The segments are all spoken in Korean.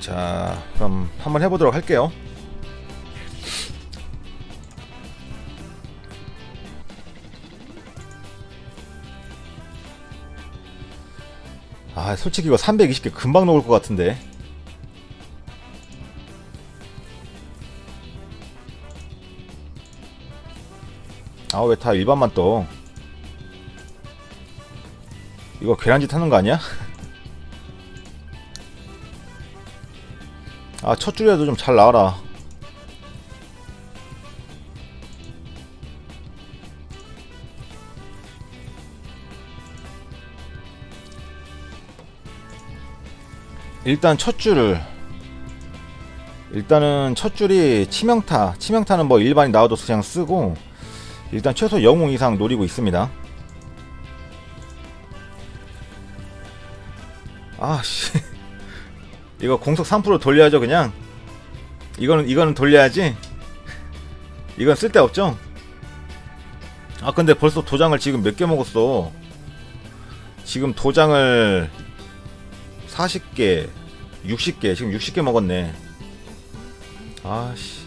자, 그럼 한번 해보도록 할게요. 아, 솔직히 이거 320개 금방 녹을 것 같은데. 아, 왜 다 일반만 떠? 이거 계란짓 하는 거 아니야? 아, 첫 줄이라도 좀 잘 나와라. 일단 첫 줄을. 일단은 첫 줄이 치명타. 치명타는 뭐 일반이 나와도 그냥 쓰고 일단 최소 영웅 이상 노리고 있습니다. 아씨 이거 공속 3% 돌려야죠 그냥. 이거는 이거는 돌려야지. 이건 쓸데없죠? 아 근데 벌써 도장을 지금 몇 개 먹었어? 지금 도장을 40개 60개 지금 60개 먹었네. 아씨.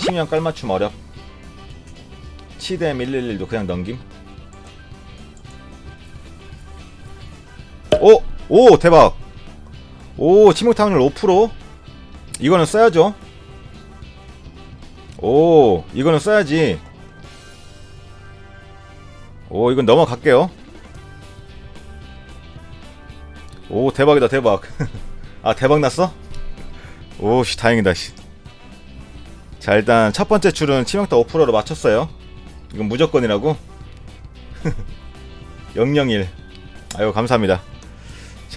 치명 깔맞춤 어렵. 치댐 111도 그냥 넘김 오! 오 대박. 오 침묵 확률 5% 이거는 써야죠. 오 이거는 써야지. 오 이건 넘어갈게요. 오 대박이다 대박. 아 대박 났어? 오씨 다행이다 씨. 자 일단 첫 번째 줄은 치명타 5%로 맞췄어요. 이건 무조건이라고? 001 아유 감사합니다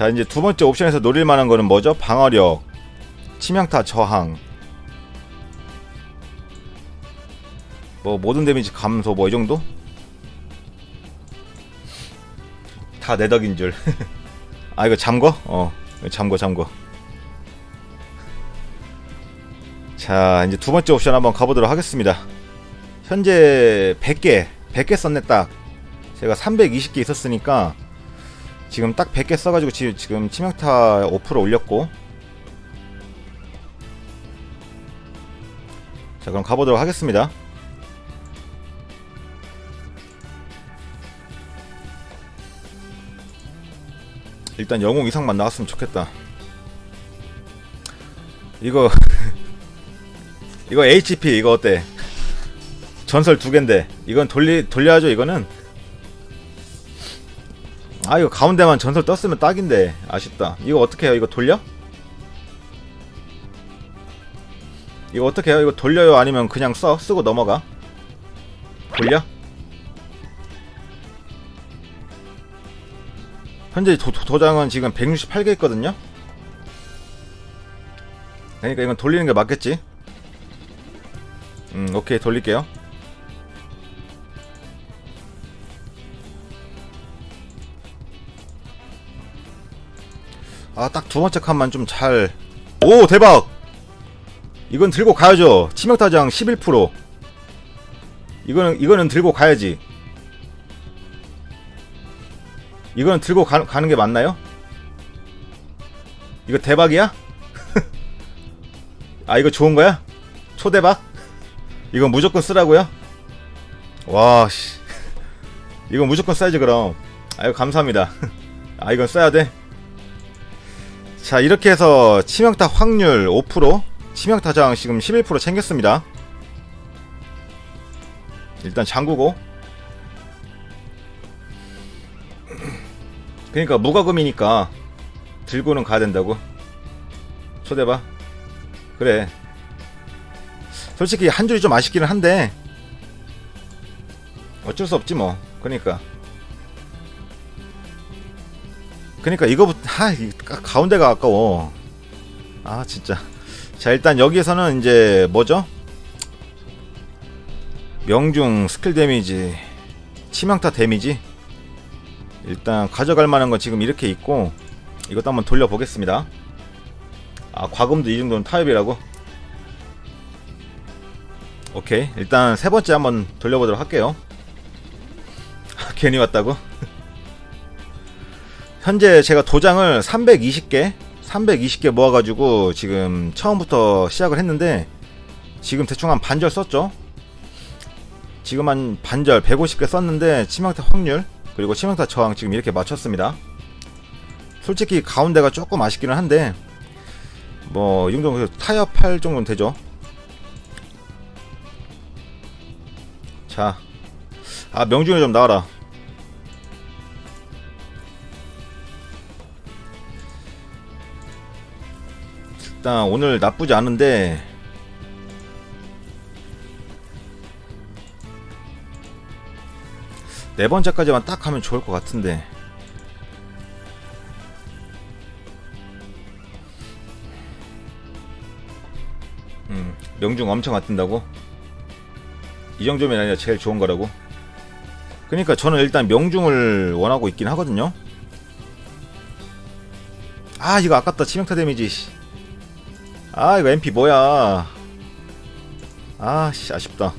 자 이제 두 번째 옵션에서 노릴 만한 거는 뭐죠? 방어력 치명타 저항 뭐 모든 데미지 감소 뭐 이 정도? 다 내 덕인 줄. 아 이거 잠궈? 어 잠궈 잠궈. 자 이제 두 번째 옵션 한번 가보도록 하겠습니다. 현재 100개 100개 썼네 딱. 제가 320개 있었으니까 지금 딱 100개 써가지고 지, 지금 치명타 5% 올렸고. 자 그럼 가보도록 하겠습니다. 일단 영웅 이상만 나왔으면 좋겠다. 이거 이거 HP 이거 어때? 전설 두 개인데 이건 돌리 돌려야죠 이거는. 아 이거 가운데만 전설 떴으면 딱인데 아쉽다. 이거 어떻게 해요? 이거 돌려? 이거 어떻게 해요? 이거 돌려요? 아니면 그냥 써 쓰고 넘어가? 돌려? 현재 도, 도, 도장은 지금 168개 있거든요. 그러니까 이건 돌리는 게 맞겠지. 음, 오케이 돌릴게요. 아, 딱 두 번째 칸만 좀 잘. 오, 대박! 이건 들고 가야죠. 치명타장 11%. 이거는, 이거는 들고 가야지. 이거는 들고 가, 가는 게 맞나요? 이거 대박이야? 아 이거 좋은 거야? 초대박? 이거 무조건 쓰라고요? 와 씨. 이거 무조건 써야지 그럼. 아유 감사합니다. 아 이건 써야 돼. 자 이렇게 해서 치명타 확률 5% 치명타 저항 지금 11% 챙겼습니다. 일단 잠그고 그러니까 무과금이니까 들고는 가야 된다고. 초대봐. 그래. 솔직히 한 줄이 좀 아쉽기는 한데 어쩔 수 없지 뭐. 그러니까. 그러니까 이거부터 하 가운데가 아까워. 아 진짜. 자 일단 여기에서는 이제 뭐죠? 명중 스킬 데미지, 치명타 데미지. 일단 가져갈 만한 건 지금 이렇게 있고 이것도 한번 돌려보겠습니다 아 과금도 이 정도는 타협이라고? 오케이 일단 세 번째 한번 돌려보도록 할게요 아, 괜히 왔다고? 현재 제가 도장을 320개 320개 모아가지고 지금 처음부터 시작을 했는데 지금 대충 한 반절 썼죠? 지금 한 반절 150개 썼는데 치명타 확률 그리고 치명타 저항 지금 이렇게 맞췄습니다. 솔직히 가운데가 조금 아쉽기는 한데 뭐 이 정도 타협 할 정도는 되죠. 자, 아 명중에 좀 나와라. 일단 오늘 나쁘지 않은데 네 번째까지만 딱 하면 좋을 것 같은데 음, 명중 엄청 안 뜬다고? 이 정도면 아니라 제일 좋은 거라고. 그러니까 저는 일단 명중을 원하고 있긴 하거든요. 아 이거 아깝다 치명타 데미지. 씨. 아 이거 MP 뭐야? 아씨 아쉽다.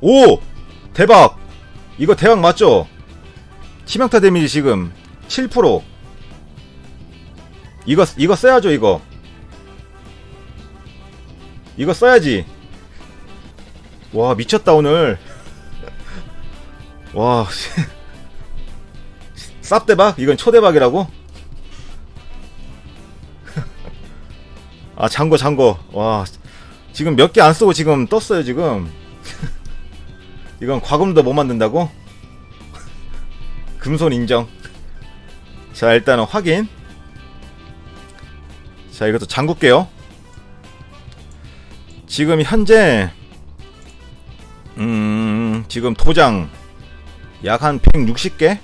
오 대박. 이거 대박 맞죠? 치명타 데미지 지금 7%. 이거 이거 써야죠 이거 이거 써야지 와 미쳤다 오늘 와 쌉대박? 이건 초대박이라고? 아 잔거 잔거. 와 지금 몇 개 안 쓰고 지금 떴어요 지금. 이건 과금도 못 만든다고? 금손 인정. 자 일단은 확인. 자 이것도 잠글게요. 지금 현재 음 지금 도장 약 한 160개?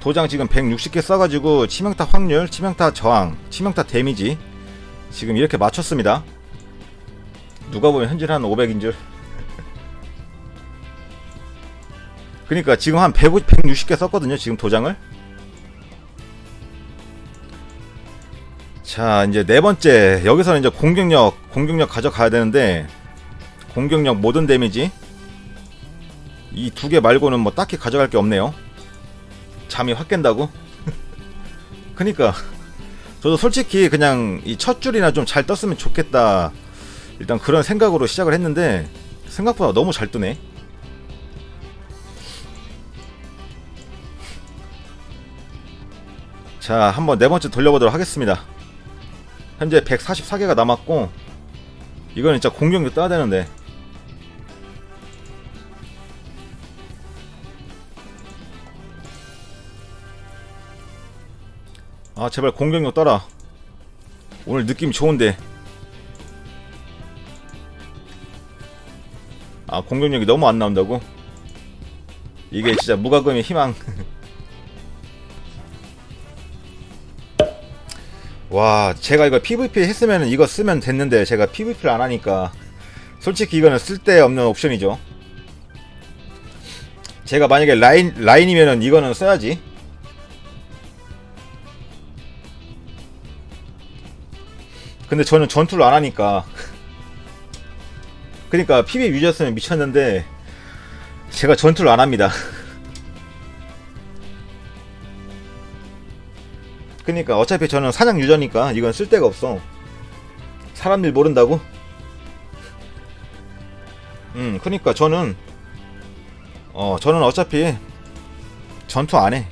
도장 지금 160개 써가지고 치명타 확률 치명타 저항 치명타 데미지 지금 이렇게 맞췄습니다. 누가 보면 현질 한 500인 줄. 그니까 지금 한 150, 160개 썼거든요 지금 도장을. 자 이제 네 번째. 여기서는 이제 공격력 공격력 가져가야 되는데 공격력 모든 데미지 이 두 개 말고는 뭐 딱히 가져갈 게 없네요. 잠이 확 깬다고? 그니까. 저도 솔직히 그냥 이 첫 줄이나 좀 잘 떴으면 좋겠다. 일단 그런 생각으로 시작을 했는데 생각보다 너무 잘 뜨네. 자 한번 네 번째 돌려보도록 하겠습니다. 현재 144개가 남았고 이건 진짜 공격력 떠야 되는데 아 제발 공격력 떠라. 오늘 느낌 좋은데. 아 공격력이 너무 안 나온다고? 이게 진짜 무과금의 희망. 와 제가 이거 PVP 했으면 이거 쓰면 됐는데 제가 PVP를 안 하니까 솔직히 이거는 쓸데없는 옵션이죠. 제가 만약에 라인 라인이면은 이거는 써야지 근데 저는 전투를 안 하니까 그러니까 PV 유저였으면 미쳤는데 제가 전투를 안 합니다 그니까 어차피 저는 사냥 유저니까 이건 쓸데가 없어. 사람들 모른다고? 음, 그니까 저는 어, 저는 어차피 전투 안 해.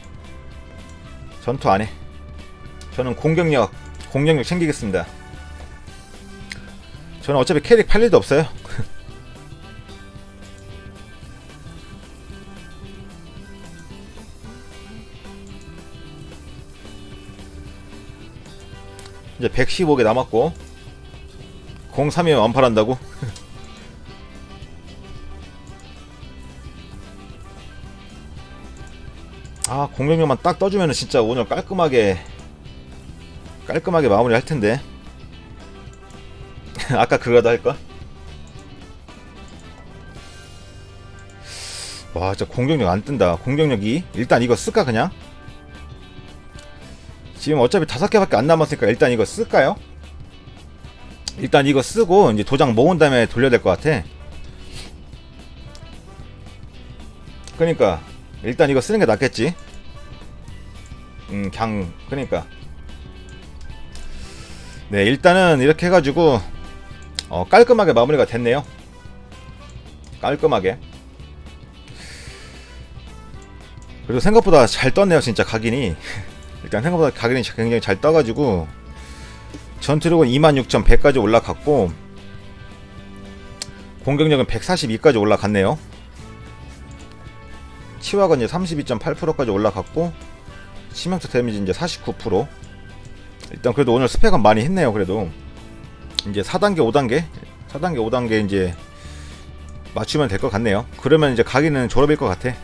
전투 안 해. 저는 공격력, 공격력 챙기겠습니다. 저는 어차피 캐릭 팔 일도 없어요. 이제 115개 남았고 03이면 완파한다고? 아 공격력만 딱 떠주면 진짜 오늘 깔끔하게 깔끔하게 마무리 할 텐데 아까 그거도 할걸? 와 진짜 공격력 안 뜬다 공격력 2 일단 이거 쓸까 그냥? 지금 어차피 다섯 개밖에 안 남았으니까 일단 이거 쓸까요? 일단 이거 쓰고 이제 도장 모은 다음에 돌려야 될 것 같아. 그러니까 일단 이거 쓰는 게 낫겠지. 음, 그냥 그러니까. 네, 일단은 이렇게 해가지고 어, 깔끔하게 마무리가 됐네요. 깔끔하게. 그리고 생각보다 잘 떴네요, 진짜 각인이. 일단 생각보다 각인이 굉장히 잘 떠가지고 전투력은 26,100까지 올라갔고 공격력은 142까지 올라갔네요. 치화가 이제 32.8%까지 올라갔고 치명타 데미지 이제 49%. 일단 그래도 오늘 스펙은 많이 했네요. 그래도 이제 4단계, 5단계, 4단계, 5단계 이제 맞추면 될 것 같네요. 그러면 이제 가기는 졸업일 것 같아.